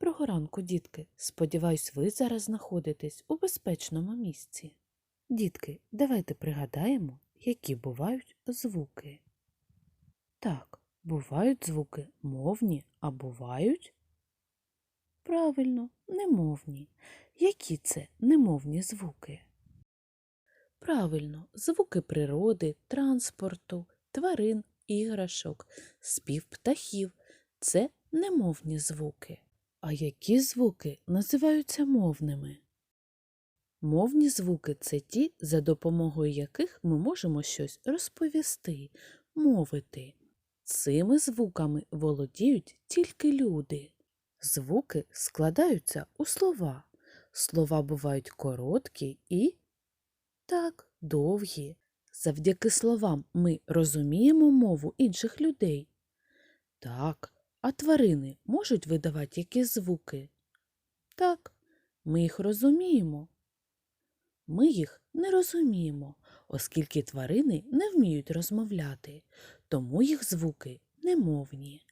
Доброго ранку, дітки. Сподіваюсь, ви зараз знаходитесь у безпечному місці. Дітки, давайте пригадаємо, які бувають звуки. Так, бувають звуки мовні, а бувають. Правильно, немовні. Які це немовні звуки? Правильно, звуки природи, транспорту, тварин, іграшок, спів птахів це немовні звуки. А які звуки називаються мовними? Мовні звуки це ті, за допомогою яких ми можемо щось розповісти, мовити. Цими звуками володіють тільки люди. Звуки складаються у слова. Слова бувають короткі і так, довгі. Завдяки словам ми розуміємо мову інших людей. Так, а тварини можуть видавати якісь звуки? Так, ми їх розуміємо. Ми їх не розуміємо, оскільки тварини не вміють розмовляти, тому їх звуки немовні.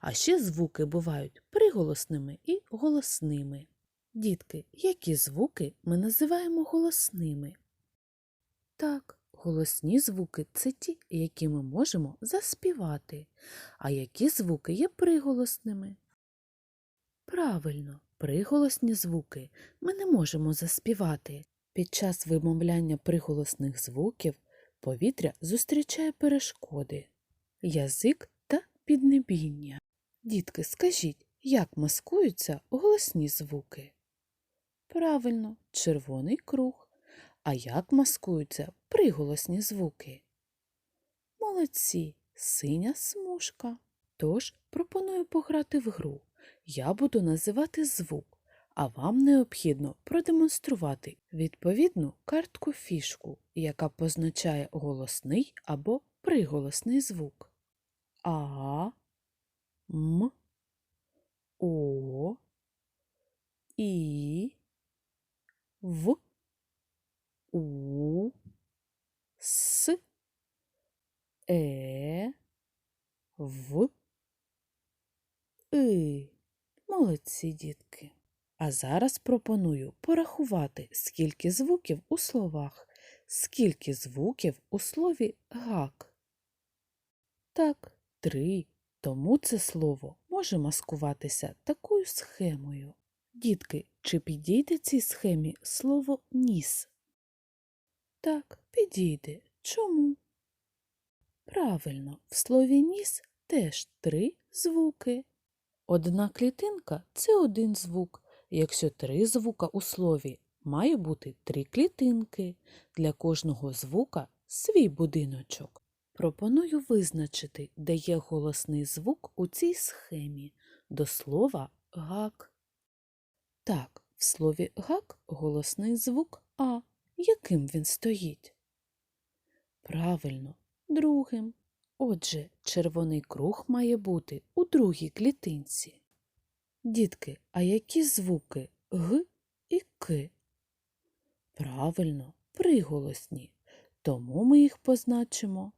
А ще звуки бувають приголосними і голосними. Дітки, які звуки ми називаємо голосними? Так, голосні звуки це ті, які ми можемо заспівати, а які звуки є приголосними. Правильно, приголосні звуки ми не можемо заспівати. Під час вимовляння приголосних звуків повітря зустрічає перешкоди, язик та піднебіння. Дітки, скажіть, як маскуються голосні звуки? Правильно, червоний круг. А як маскуються приголосні звуки? Молодці, синя смужка. Тож пропоную пограти в гру. Я буду називати звук, а вам необхідно продемонструвати відповідну картку фішку, яка позначає голосний або приголосний звук. А, М, О, І, В, В, И. Молодці, дітки. А зараз пропоную порахувати, скільки звуків у словах, скільки звуків у слові гак. Так, три. Тому це слово може маскуватися такою схемою. Дітки, чи підійде цій схемі слово ніс? Так, підійде. Чому? Правильно, в слові ніс теж три звуки. Одна клітинка це один звук. Якщо три звука у слові, має бути три клітинки. Для кожного звука свій будиночок. Пропоную визначити, де є голосний звук у цій схемі до слова гак. Так, в слові гак голосний звук А. Яким він стоїть? Правильно, другим. Отже, червоний круг має бути у другій клітинці. Дітки, а які звуки Г і К? Правильно, приголосні, тому ми їх позначимо.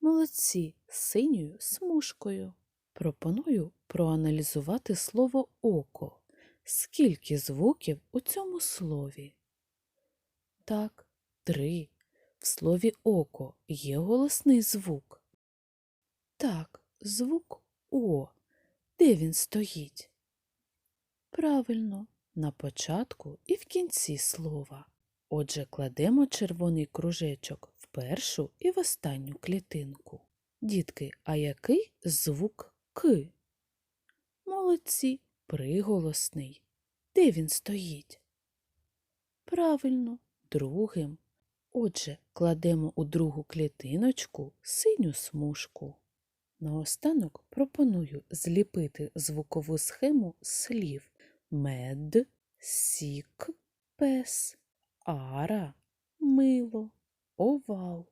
Молодці синьою смужкою. Пропоную проаналізувати слово око. Скільки звуків у цьому слові? Так, три. В слові око є голосний звук. Так, звук О. Де він стоїть? Правильно, на початку і в кінці слова. Отже, кладемо червоний кружечок в першу і в останню клітинку. Дітки, а який звук К? Молодці, приголосний. Де він стоїть? Правильно, другим. Отже, кладемо у другу клітиночку синю смужку. Наостанок пропоную зліпити звукову схему слів мед, сік, пес, ара, мило, овал.